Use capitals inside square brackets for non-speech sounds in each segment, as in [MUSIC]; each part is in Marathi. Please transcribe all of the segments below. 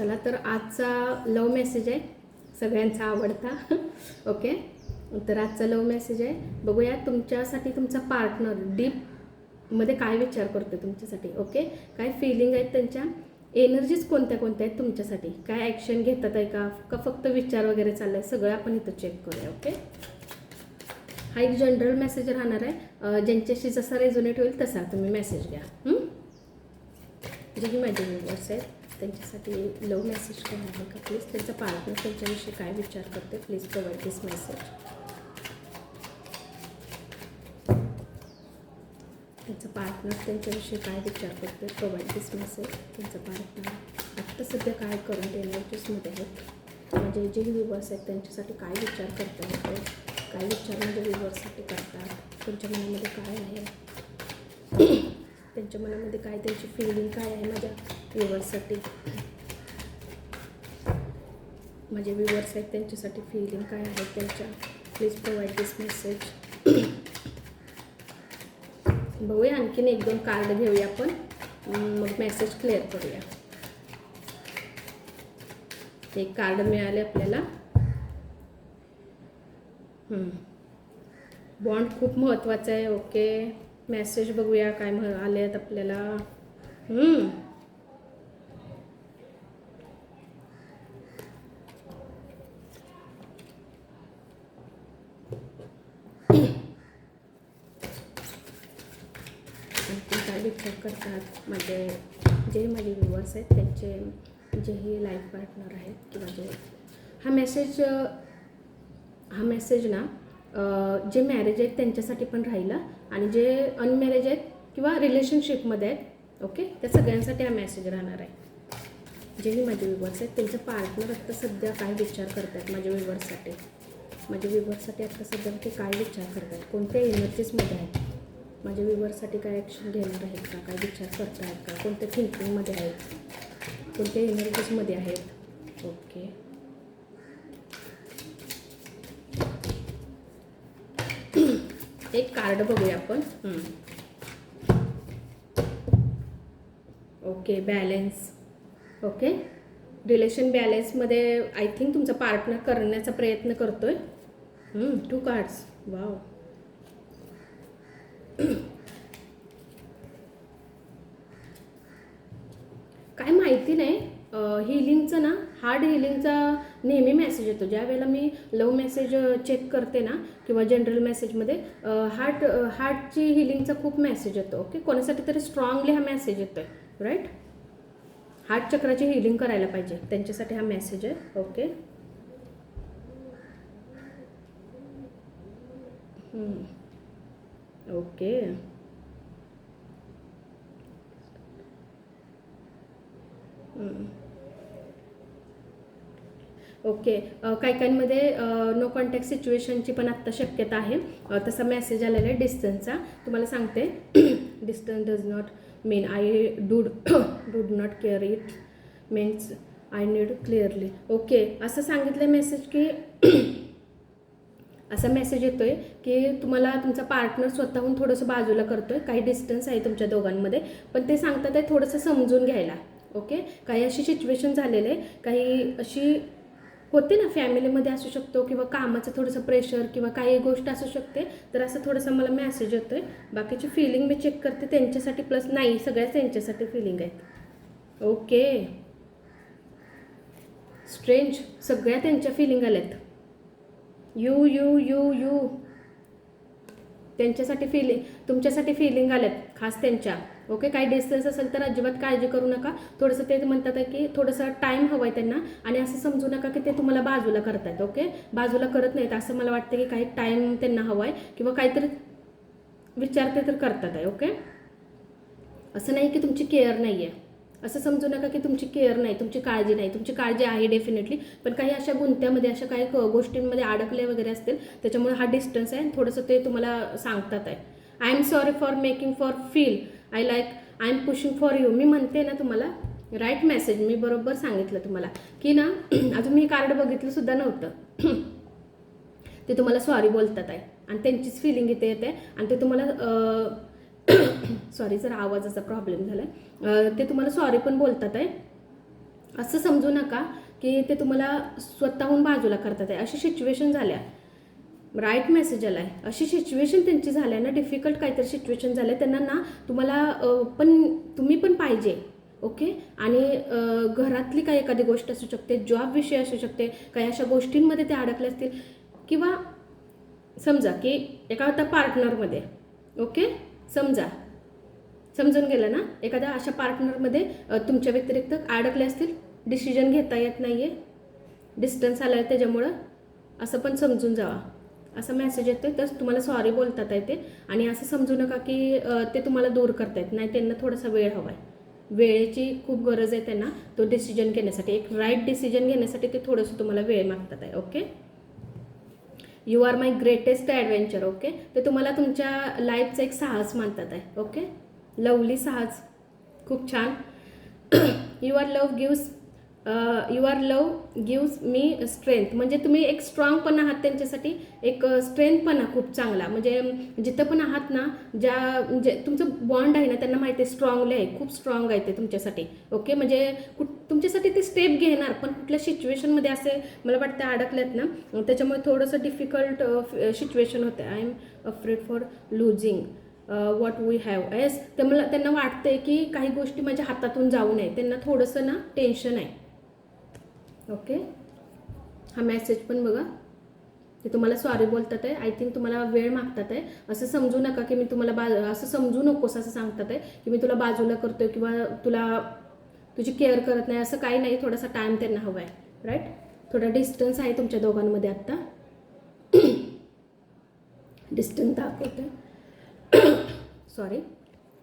चला तर आजचा लव मेसेज आहे. सगळ्यांचा आवडता. [LAUGHS] ओके तर आजचा लव मेसेज आहे. बघूया तुमच्यासाठी तुमचा पार्टनर डीपमध्ये काय विचार करतो तुमच्यासाठी. ओके काय फिलिंग आहेत त्यांच्या? एनर्जीज कोणत्या कोणत्या आहेत तुमच्यासाठी? काय ॲक्शन घेतात आहे का? का फक्त विचार वगैरे चाललाय? सगळं आपण इथं चेक करूया ओके हा एक जनरल मेसेज राहणार आहे. ज्यांच्याशी जसा रेझोनेट होईल तसा तुम्ही मेसेज घ्या. जे ही माझे व्ह्युअर्स आहेत त्यांच्यासाठी लव मेसेज काय आहे का? प्लीज त्यांचा पार्टनर त्यांच्याविषयी काय विचार करते? प्लीज प्रोव्हाइड दिस मेसेज त्यांचा पार्टनर त्यांच्याविषयी काय विचार करते? प्रोव्हाइड दिस मेसेज त्यांचा पार्टनर आत्ता सध्या काय करून एनर्जीसमध्ये आहेत. म्हणजे जे व्ह्युअर्स आहेत त्यांच्यासाठी काय विचार करता येतो? काय विचार म्हणजे व्ह्युअर्ससाठी करतात? तुमच्या मनामध्ये काय आहे? [CLEARS THROAT] त्यांच्या मनामध्ये काय त्यांची फिलिंग काय आहे? माझ्या व्ह्युअर्ससाठी माझे म्हणजे व्ह्युअर्स आहेत त्यांच्यासाठी फिलिंग काय आहे त्यांच्या प्लीज प्रोव्हाइड दिस मेसेज बघूया आणखीन एक दोन कार्ड घेऊया आपण. मग मेसेज क्लिअर करूया. एक कार्ड मिळाले आपल्याला. बॉन्ड खूप महत्त्वाचा आहे ओके मेसेज बघूया काय म्ह आले आहेत आपल्याला हम्म. आणखी काय विचार करतात माझे जे माझे व्ह्युअर्स आहेत त्यांचे जे हे लाईफ पार्टनर आहेत किंवा जे हा मेसेज हा मेसेज ना जे मॅरेज आहेत त्यांच्यासाठी पण राहिला आणि जे अनमॅरेज आहेत किंवा रिलेशनशिपमध्ये आहेत ओके त्या सगळ्यांसाठी हा मेसेज राहणार आहे. जेही माझे व्ह्युअर्स आहेत त्यांचे पार्टनर आत्ता सध्या काय विचार करतात माझ्या व्ह्युअर्ससाठी माझ्या व्ह्युअर्ससाठी आत्ता सध्या ते काय विचार करतात कोणत्या एनर्जीजमध्ये आहेत? माझ्या व्ह्युअर्ससाठी काय ॲक्शन घेणार आहेत का? काय विचार करत आहेत का? कोणत्या थिंकिंगमध्ये आहेत? कोणत्या एनर्जीजमध्ये आहेत? ओके [CLEARS THROAT] एक कार्ड बघूया आपण. ओके बॅलेन्स ओके रिलेशन बॅलेन्समध्ये आय थिंक तुमचा पार्टनर करण्याचा प्रयत्न करतोय. टू कार्ड्स वाव [CLEARS THROAT] काय माहिती नाही. हिलिंगचं ना हार्ड हिलिंगचा नेहमी मेसेज येतो. ज्या वेळेला मी लव मेसेज चेक करते ना किंवा जनरल मेसेजमध्ये हार्ट हार्टची हिलिंगचा खूप मेसेज येतो ओके कोणासाठी तरी स्ट्रॉंगली हा मेसेज येतो आहे राईट हार्ट चक्राची हिलिंग करायला पाहिजे. त्यांच्यासाठी हा मेसेज आहे ओके ओके. ओके. काही काहींमध्ये नो कॉन्टॅक्ट सिच्युएशनची पण आत्ता शक्यता आहे. तसा मेसेज आलेला आहे डिस्टन्सचा तुम्हाला सांगते. Distance does not mean I dude dude not care it means I need clearly okay. असं सांगितलं मेसेज की असा मेसेज येतो आहे की तुम्हाला तुमचा पार्टनर स्वतःहून थोडंसं बाजूला करतो आहे काही डिस्टन्स आहे तुमच्या दोघांमध्ये. पण ते सांगतात आहे थोडंसं समजून घ्यायला. ओके काही अशी सिच्युएशन झालेले काही अशी होते ना फॅमिलीमध्ये असू शकतो किंवा कामाचं थोडंसं प्रेशर किंवा काही गोष्ट असू शकते. तर असं थोडंसं मला मेसेज आहे बाकीची फिलिंग मी चेक करते. त्यांच्यासाठी प्लस नाही सगळ्याच त्यांच्यासाठी फिलिंग आहेत. ओके स्ट्रेंज सगळ्या त्यांच्या फिलिंग आहेत यू यू यू यू. त्यांच्यासाठी फिलिंग तुमच्यासाठी फिलिंग आल्यात खास त्यांच्या. ओके काही डिस्टन्स असेल तर अजिबात काळजी करू नका. थोडंसं ते म्हणतात की थोडंसं टाईम हवं आहे त्यांना आणि असं समजू नका की ते तुम्हाला बाजूला करतायत ओके बाजूला करत नाहीत. असं मला वाटतं की काही टाईम त्यांना हवा आहे किंवा काहीतरी विचारते तर करतात आहे ओके असं नाही की तुमची केअर नाही आहे असं समजू नका की तुमची केअर नाही तुमची काळजी नाही. तुमची काळजी आहे डेफिनेटली पण काही अशा गुंत्यामध्ये अशा काही गोष्टींमध्ये अडकले वगैरे असतील त्याच्यामुळे हा डिस्टन्स आहे थोडंसं ते तुम्हाला सांगतात आहे. I am sorry for making for feel I like I am pushing for you मी म्हणते ना तुम्हाला राईट मेसेज मी बरोबर सांगितलं तुम्हाला. की ना [CLEARS THROAT] अजून मी कार्ड बघितलं सुद्धा नव्हतं. [CLEARS THROAT] ते तुम्हाला सॉरी बोलतात आहे. आणि त्यांचीच फिलिंग इथे येते. आणि ते तुम्हाला सॉरी जर आवाजाचा प्रॉब्लेम झाला आहे ते तुम्हाला सॉरी पण बोलतात आहे. असं समजू नका की ते तुम्हाला स्वतःहून बाजूला करतात आहे. अशी सिच्युएशन झाल्या. राईट मेसेज आला आहे अशी सिच्युएशन त्यांची झाल्या ना डिफिकल्ट काहीतरी सिच्युएशन झालं त्यांना ना तुम्हाला पण तुम्ही पण पाहिजे ओके आणि घरातली काही एखादी गोष्ट असू शकते जॉब विषय असू शकते काही अशा गोष्टींमध्ये ते अडकले असतील. किंवा समजा की एका आता पार्टनरमध्ये ओके समजा. समजून गेलं ना? एखाद्या अशा पार्टनरमध्ये तुमच्या व्यतिरिक्त अडकले असतील? डिसिजन घेता येत नाही आहे डिस्टन्स आला आहे त्याच्यामुळं? असं पण समजून जावा. असा मेसेज येतो तर तुम्हाला सॉरी बोलतात आहे ते. आणि असं समजू नका की ते तुम्हाला दूर करतायत. नाही त्यांना थोडासा वेळ हवा आहे वेळेची खूप गरज आहे त्यांना. तो डिसिजन घेण्यासाठी. एक राईट डिसिजन घेण्यासाठी ते थोडंसं तुम्हाला वेळ मागतात आहे. Okay you are my greatest adventure okay ते तुम्हाला तुमच्या लाईफचं एक साहस मानतात आहे ओके लवली साहस. खूप छान. Your love gives your love gives me strength म्हणजे तुम्ही एक स्ट्रॉंग पण आहात त्यांच्यासाठी एक uh, स्ट्रेंथ पण आहे खूप चांगला. म्हणजे, म्हणजे जिथं पण आहात ना ज्या म्हणजे तुमचं बॉन्ड आहे ना त्यांना माहिती आहे स्ट्रॉंगली आहे खूप स्ट्रॉंग आहे ते तुमच्यासाठी ओके म्हणजे कुठ तुमच्यासाठी ते स्टेप घेणार पण कुठल्या सिच्युएशनमध्ये असे मला वाटतं अडकल्यात ना त्याच्यामुळे थोडंसं डिफिकल्ट सिच्युएशन होते I am afraid for losing what we have as तर मला त्यांना वाटतंय की काही गोष्टी माझ्या हातातून जाऊ नये. त्यांना थोडंसं ना टेन्शन आहे. ओके हा मेसेज पण बघा. ते तुम्हाला सॉरी बोलतात आहे. आय थिंक तुम्हाला वेळ मागतात आहे. असं समजू नका की मी तुम्हाला बा असं समजू नकोस असं सांगतात आहे की मी तुला बाजूला करतोय किंवा तुला तुझी केअर करत नाही असं काही नाही थोडासा टाईम त्यांना हवा आहे राईट थोडा डिस्टन्स आहे तुमच्या दोघांमध्ये आत्ता. [COUGHS] डिस्टन्स दाखवते. [COUGHS] सॉरी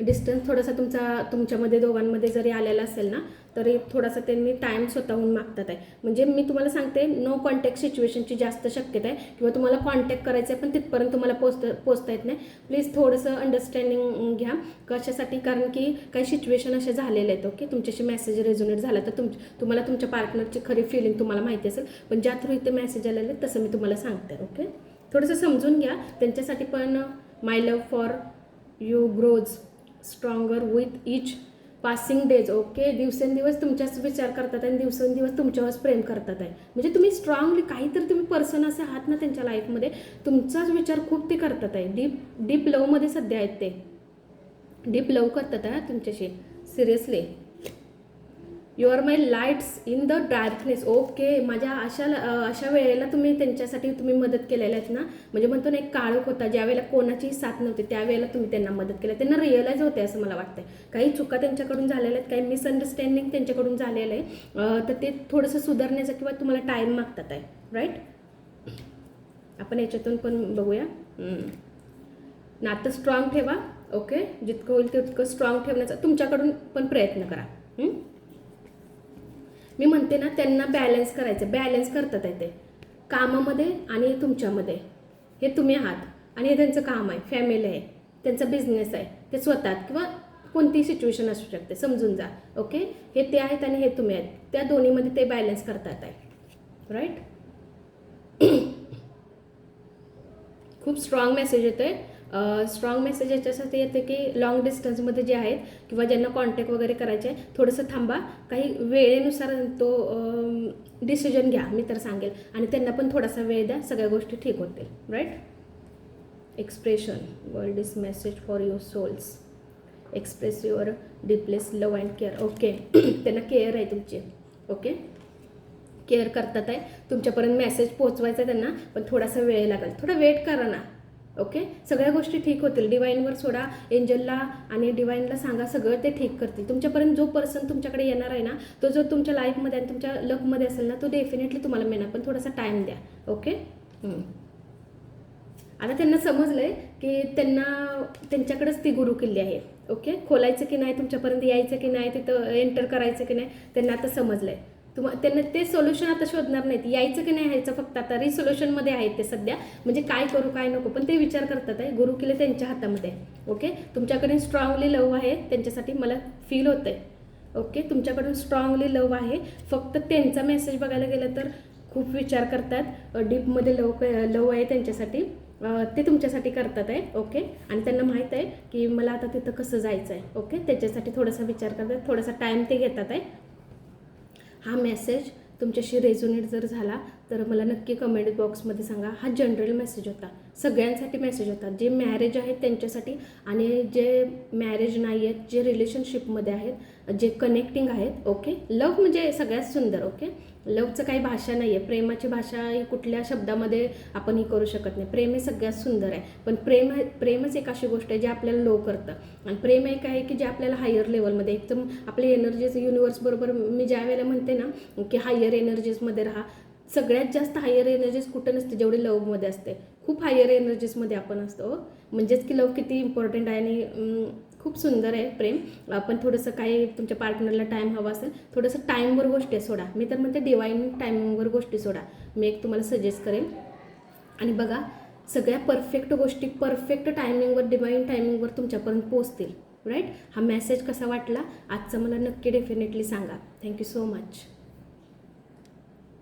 डिस्टन्स थोडासा तुमचा तुमच्यामध्ये दोघांमध्ये जरी आलेला असेल ना तरी थोडासा त्यांनी टाईम स्वतःहून मागतात आहे. म्हणजे मी तुम्हाला सांगते नो कॉन्टॅक्ट सिच्युएशनची जास्त शक्यता आहे. किंवा तुम्हाला कॉन्टॅक्ट करायचं आहे पण तिथपर्यंत तुम्हाला पोचता पोचता येत नाही. प्लीज थोडंसं अंडरस्टँडिंग घ्या कशासाठी. कारण की काही सिच्युएशन असे झालेले आहेत हो, ओके तुमच्याशी मेसेज रेझोनेट झाला तर तुम तुम्हाला तुमच्या पार्टनरची खरी फिलिंग तुम्हाला माहिती असेल. पण ज्या थ्रू इथे मेसेज आलेले आहेत तसं मी तुम्हाला सांगते ओके थोडंसं समजून घ्या. त्यांच्यासाठी पण my love for you grows stronger with each passing days okay दिवसेंदिवस तुमच्याच विचार करतात आणि दिवसेंदिवस तुमच्यावरच प्रेम करतात आहे. म्हणजे तुम्ही स्ट्रॉंगली काहीतरी तुम्ही पर्सन असे आहात ना त्यांच्या लाईफमध्ये तुमचाच विचार खूप ते करतात आहे. डीप डीप लवमध्ये सध्या आहेत ते. डीप लव करतात आहे तुमच्याशी. Seriously you are my lights in the darkness okay माझ्या अशा अशा वेळेला तुम्ही त्यांच्यासाठी तुम्ही मदत केलेल्या आहेत ना? म्हणजे म्हणतो ना एक काळोख होता. ज्या वेळेला कोणाचीही साथ नव्हती त्यावेळेला तुम्ही त्यांना मदत केली. त्यांना रिअलाईज होते असं मला वाटतं काही चुका त्यांच्याकडून झालेल्या आहेत काही मिसअंडरस्टँडिंग त्यांच्याकडून झालेलं आहे. तर ते थोडंसं सुधारण्याचं किंवा तुम्हाला टाईम मागतात आहे. राईट आपण याच्यातून पण बघूया. नातं स्ट्रॉंग ठेवा. ओके जितकं होईल तितकं स्ट्रॉंग ठेवण्याचा तुमच्याकडून पण प्रयत्न करा. मी म्हणते ना त्यांना बॅलन्स करायचं बॅलन्स करतात आहे ते. कामामध्ये आणि तुमच्यामध्ये. हे तुम्ही आहात. आणि हे त्यांचं काम आहे. फॅमिली आहे. त्यांचा बिझनेस आहे. ते स्वतः किंवा कोणतीही सिच्युएशन असू शकते. समजून जा. ओके हे ते आहेत आणि हे तुम्ही आहेत. त्या दोन्हीमध्ये ते बॅलन्स करतात आहे. राईट [COUGHS] खूप स्ट्रॉंग मेसेज येतो आहे स्ट्रॉंग मेसेज याच्यासाठी येते की लॉंग डिस्टन्समध्ये जे आहेत किंवा ज्यांना कॉन्टॅक्ट वगैरे करायचे आहे थोडंसं थांबा. काही वेळेनुसार तो डिसिजन घ्या मी तर सांगेल. आणि त्यांना पण थोडासा वेळ द्या सगळ्या गोष्टी ठीक होतील. Right expression world is message for your souls express your deepless love and care okay त्यांना केअर आहे तुमची. ओके केअर करतात आहे. तुमच्यापर्यंत मेसेज पोचवायचा आहे त्यांना पण थोडासा वेळ लागेल. थोडा वेट करा ना. ओके? सगळ्या गोष्टी ठीक होतील. डिवाईनवर सोडा एंजलला आणि डिवाईनला सांगा सगळं ते ठीक करतील. तुमच्यापर्यंत जो पर्सन तुमच्याकडे येणार आहे ना तो जो तुमच्या लाईफमध्ये आणि तुमच्या लकमध्ये असेल ना तो डेफिनेटली तुम्हाला मिळणार. पण थोडासा टाईम द्या. ओके. आता त्यांना समजलंय की त्यांना त्यांच्याकडेच ती गुरु किल्ली आहे. ओके? खोलायचं की नाही तुमच्यापर्यंत यायचं की नाही तिथं एंटर करायचं की नाही त्यांना आता समजलंय. तुम्हा त्यांना ते सोल्युशन आता शोधणार नाहीत. यायचं की नाही यायचं फक्त आता रिसोल्युशनमध्ये आहेत ते सध्या. म्हणजे काय करू काय नको. पण ते विचार करतात आहे गुरु किल्ले त्यांच्या हातामध्ये आहे. ओके तुमच्याकडे स्ट्रॉंगली लव आहे त्यांच्यासाठी मला फील होतं आहे ओके तुमच्याकडून स्ट्रॉंगली लव आहे. फक्त त्यांचा मेसेज बघायला गेलं तर खूप विचार करतात. डीपमध्ये लव लव आहे त्यांच्यासाठी. ते तुमच्यासाठी करतात आहे. ओके आणि त्यांना माहीत आहे की मला आता तिथं कसं जायचं आहे ओके त्याच्यासाठी थोडासा विचार करतात. थोडासा टाईम ते घेतात आहे. हा मेसेज तुमच्याशी रेझोनेट जर झाला तर मला नक्की कमेंट बॉक्समध्ये सांगा. हा जनरल मेसेज होता. सगळ्यांसाठी मेसेज होता. जे मॅरेज आहेत त्यांच्यासाठी आणि जे मॅरेज नाही आहेत जे रिलेशनशिपमध्ये आहेत जे कनेक्टिंग आहेत ओके लव्ह म्हणजे सगळ्यात सुंदर ओके लवचं काही भाषा नाही आहे प्रेमाची भाषा ही कुठल्या शब्दामध्ये आपण ही करू शकत नाही. प्रेम हे सगळ्यात सुंदर आहे. पण प्रेम प्रेमच एक अशी गोष्ट आहे जे आपल्याला लो करतं. आणि प्रेम एक आहे की जे आपल्याला हायर लेवलमध्ये एकदम आपली एनर्जीज युनिवर्स बरोबर मी ज्या वेळेला म्हणते ना की हायर एनर्जीजमध्ये राहा. सगळ्यात जास्त हायर एनर्जीज कुठं नसते जेवढे लवमध्ये असते. खूप हायर एनर्जीजमध्ये आपण असतो हो. म्हणजेच की लव किती इम्पॉर्टंट आहे आणि खूप सुंदर आहे प्रेम. आपण थोडंसं काही तुमच्या पार्टनरला टाईम हवा असेल थोडंसं टाईमवर गोष्टी सोडा. मी तर म्हणते डिवाईन टायमिंगवर गोष्टी सोडा. मी एक तुम्हाला सजेस्ट करेन. आणि बघा सगळ्या परफेक्ट गोष्टी परफेक्ट टायमिंगवर डिवाईन टायमिंगवर तुमच्यापर्यंत पोचतील राईट हा मेसेज कसा वाटला? आजचा मला नक्की डेफिनेटली सांगा. Thank you so much